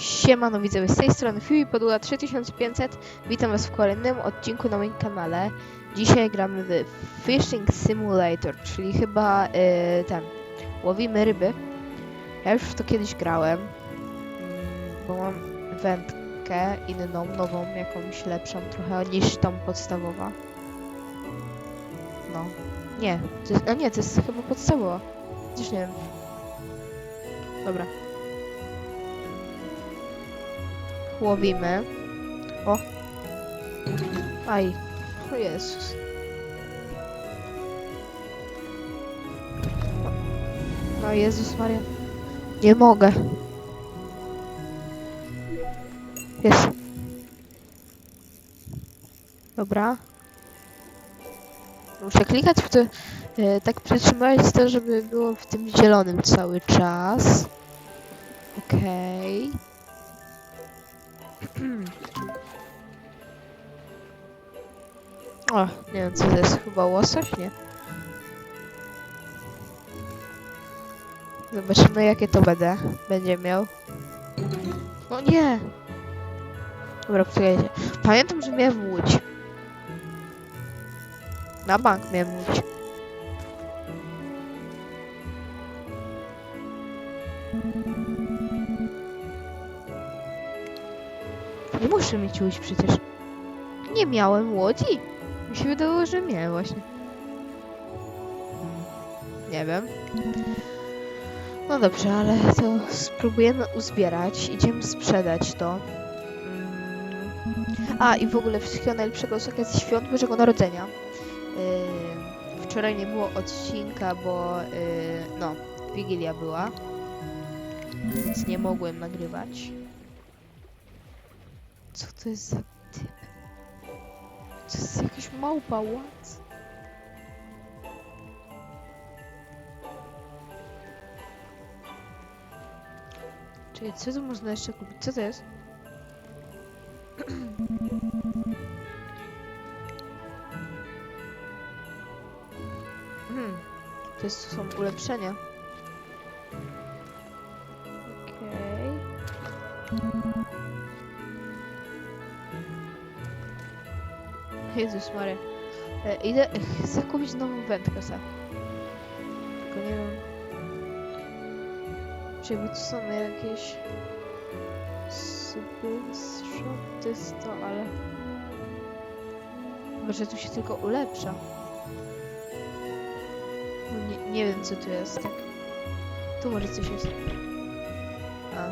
Siemano widzowie, z tej strony Fiui Podługa 3500. Witam was w kolejnym odcinku na moim kanale. Dzisiaj gramy w Fishing Simulator, czyli chyba yy, ten, łowimy ryby. Ja już w to kiedyś grałem, mm, bo mam wędkę inną, nową, jakąś lepszą trochę niż tą podstawowa. No, nie, to jest, a nie, to jest chyba podstawowa. Chociaż nie wiem. Dobra. Łowimy. O. Aj. O Jezus. No Jezus Maria. Nie mogę. Jest. Dobra. Muszę klikać w to, e, tak przytrzymać to, żeby było w tym zielonym cały czas. Okej. O, nie wiem co to jest, chyba łosoś, nie? Zobaczymy jakie to będę, będzie miał. O nie! Dobra, poczekajcie. Pamiętam, że miałem łódź. Na bank miałem łódź. Muszę mieć łódź przecież. Nie miałem łodzi. Mi się wydawało, że miałem właśnie. Nie wiem. No dobrze, ale to spróbujemy uzbierać. Idziemy sprzedać to. Mm. A i w ogóle wszystkiego najlepszego z okazji świąt Bożego Narodzenia. Yy, wczoraj nie było odcinka, bo yy, no, Wigilia była. Więc nie mogłem nagrywać. Co to jest za typ? To jest jakaś małpa, what? Czyli co tu można jeszcze kupić? Co to jest? Hmm. To jest, są ulepszenia. Jezus Maria. E, idę, chcę kupić nową wędkę sobie. Tylko nie wiem. Czy tu są jakieś jest to, ale... Może tu się tylko ulepsza. No nie, nie wiem co tu jest, tak. Tu może coś jest. A.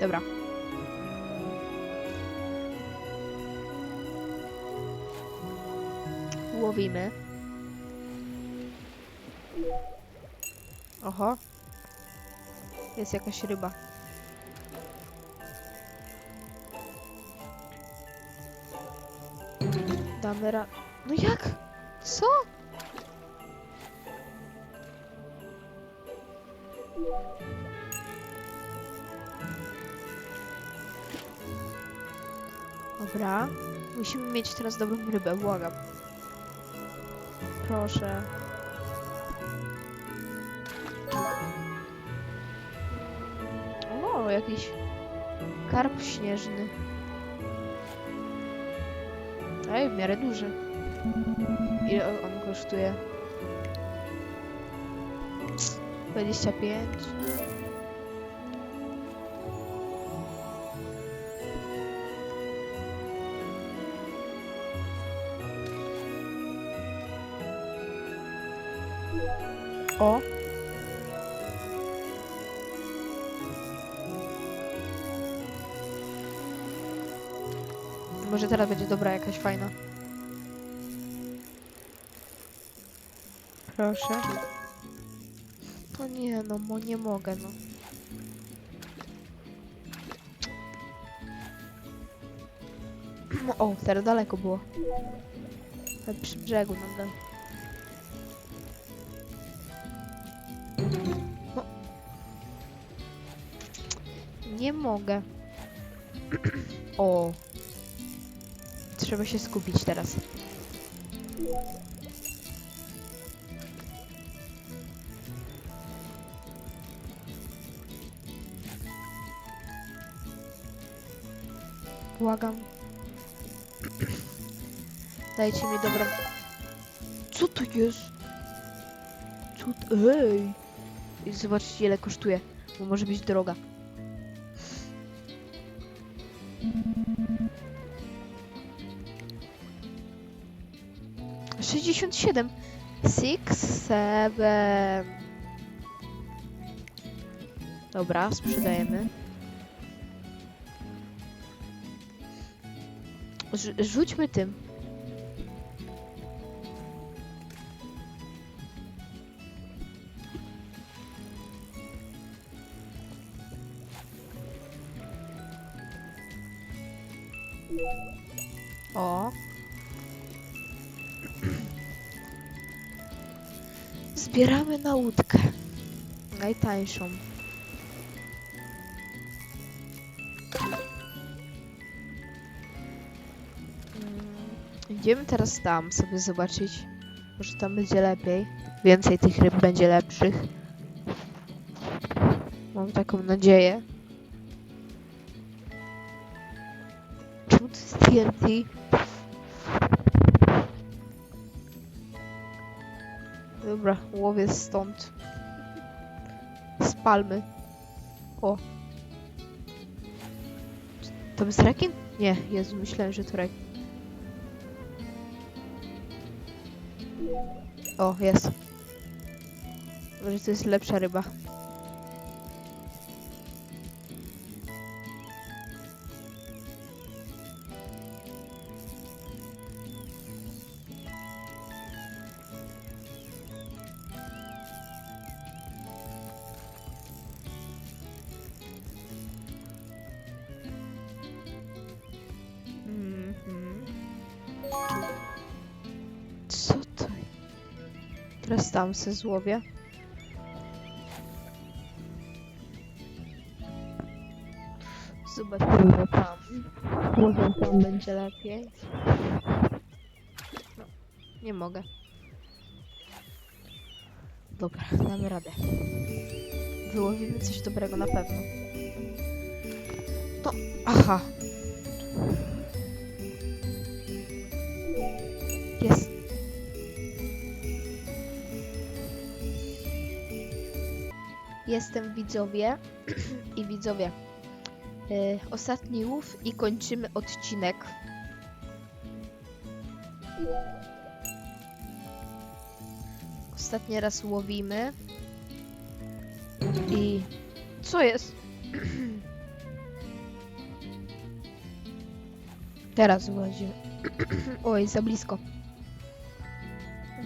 Dobra. Łowimy. Oho. Jest jakaś ryba. Damy ra... No jak? Co? Dobra. Musimy mieć teraz dobrą rybę, błagam. Proszę. O, jakiś karp śnieżny. Ej, w miarę duży. Ile on kosztuje? 25. O. Może teraz będzie dobra jakaś fajna. Proszę. To nie, no mo nie mogę, no. O, teraz daleko było. Przy brzegu nadal. Nie mogę. o. Trzeba się skupić teraz. Błagam. Dajcie mi dobra. Co to jest? Co. Ej! Zobaczcie ile kosztuje, bo może być droga. Sześćdziesiąt siedem. Six, seven. Dobra, sprzedajemy. Rz- rzućmy tym. O. Zbieramy na łódkę. Najtańszą. Mm, Idziemy teraz tam sobie zobaczyć. Może tam będzie lepiej. Więcej tych ryb będzie lepszych. Mam taką nadzieję. TNT? Dobra, łowię stąd. Z palmy. O. Czy To jest rekin? Nie, Jezu, myślałem, że to rekin. O, jest. Może to jest lepsza ryba. Teraz tam se złowię. Zobaczymy tam. Może tam będzie lepiej. No, nie mogę. Dobra, damy radę. Wyłowimy coś dobrego na pewno. No, aha. Jest. Jestem widzowie i widzowie. y, ostatni łów i kończymy odcinek. Ostatni raz łowimy. I co jest? Teraz łazimy. Oj, za blisko.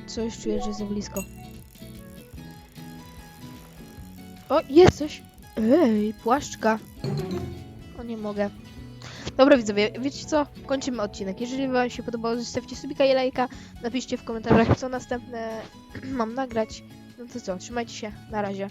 Coś czuję, że za blisko. O, jest coś. Ej, płaszczka. O, nie mogę. Dobra widzowie, wiecie co? Kończymy odcinek. Jeżeli wam się podobało, zostawcie subika i lajka. Napiszcie w komentarzach, co następne mam nagrać. No to co, trzymajcie się. Na razie.